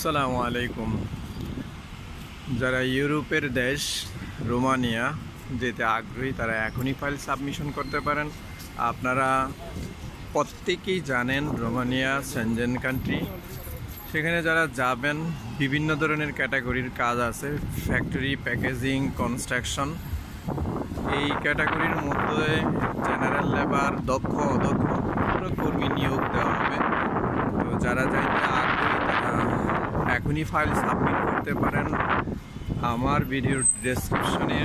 আসসালামু আলাইকুম। যারা ইউরোপের দেশ, রোমানিয়া যেতে আগ্রহী, তারা এখনই ফাইল সাবমিশন করতে পারেন। আপনারা প্রত্যেকেই জানেন রোমানিয়া সেনজেন কান্ট্রি সেখানে যারা যাবেন, বিভিন্ন ধরনের ক্যাটাগরির কাজ আছে ফ্যাক্টরি প্যাকেজিং কনস্ট্রাকশন এই ক্যাটাগরির মধ্যে জেনারেল লেবার দক্ষ, অদক্ষ কর্মী নিয়োগ দেওয়া হবে। তো যারা যাইতে এখনই ফাইল সাবমিট করতে পারেন। আমার ভিডিওর ডেসক্রিপশনে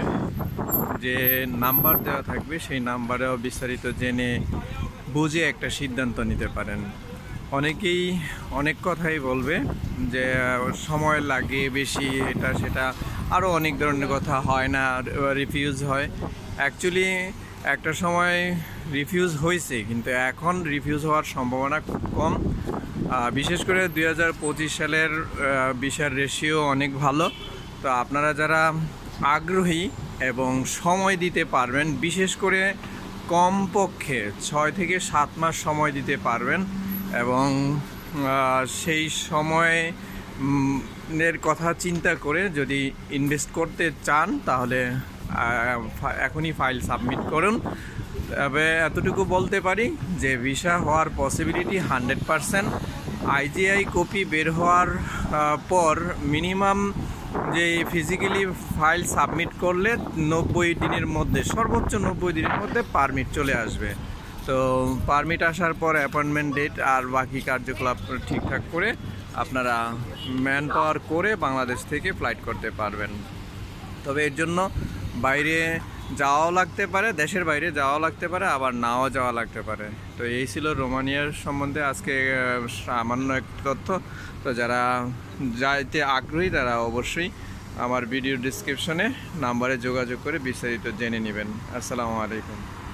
যে নাম্বার দেওয়া থাকবে, সেই নাম্বারেও বিস্তারিত জেনে বুঝে একটা সিদ্ধান্ত নিতে পারেন। অনেকেই অনেক কথাই বলবে যে, সময় লাগে বেশি, এটা সেটা। আরও অনেক ধরনের কথা হয় না রিফিউজ হয়। অ্যাকচুয়ালি একটা সময় রিফিউজ হয়েছে কিন্তু এখন রিফিউজ হওয়ার সম্ভাবনা খুব কম। বিশেষ করে দুই হাজার পঁচিশ সালের বিষয়ের রেশিও অনেক ভালো। তো আপনারা যারা আগ্রহী এবং সময় দিতে পারবেন, বিশেষ করে কমপক্ষে ছয় থেকে সাত মাস সময় দিতে পারবেন এবং সেই সময় এর কথা চিন্তা করে যদি ইনভেস্ট করতে চান, তাহলে এখনই ফাইল সাবমিট করুন। তবে এতটুকু বলতে পারি যে ভিসা হওয়ার possibility hundred percent IGI copy বের হওয়ার পর মিনিমাম যে ফিজিক্যালি ফাইল সাবমিট করলে নব্বই দিনের মধ্যে, সর্বোচ্চ নব্বই দিনের মধ্যে পারমিট চলে আসবে। তো পারমিট আসার পর অ্যাপয়েন্টমেন্ট ডেট আর বাকি কার্যকলাপ ঠিকঠাক করে আপনারা ম্যান পাওয়ার করে বাংলাদেশ থেকে ফ্লাইট করতে পারবেন। তবে এর জন্য বাইরে যাওয়াও লাগতে পারে, দেশের বাইরে যাওয়াও লাগতে পারে, আবার নাও যাওয়া লাগতে পারে। তো এই ছিল রোমানিয়ার সম্বন্ধে আজকে সামান্য একটি তথ্য। তো যারা যাইতে আগ্রহী, তারা অবশ্যই আমার ভিডিও ডিসক্রিপশনে নাম্বারে যোগাযোগ করে বিস্তারিত জেনে নেবেন। আসসালামু আলাইকুম।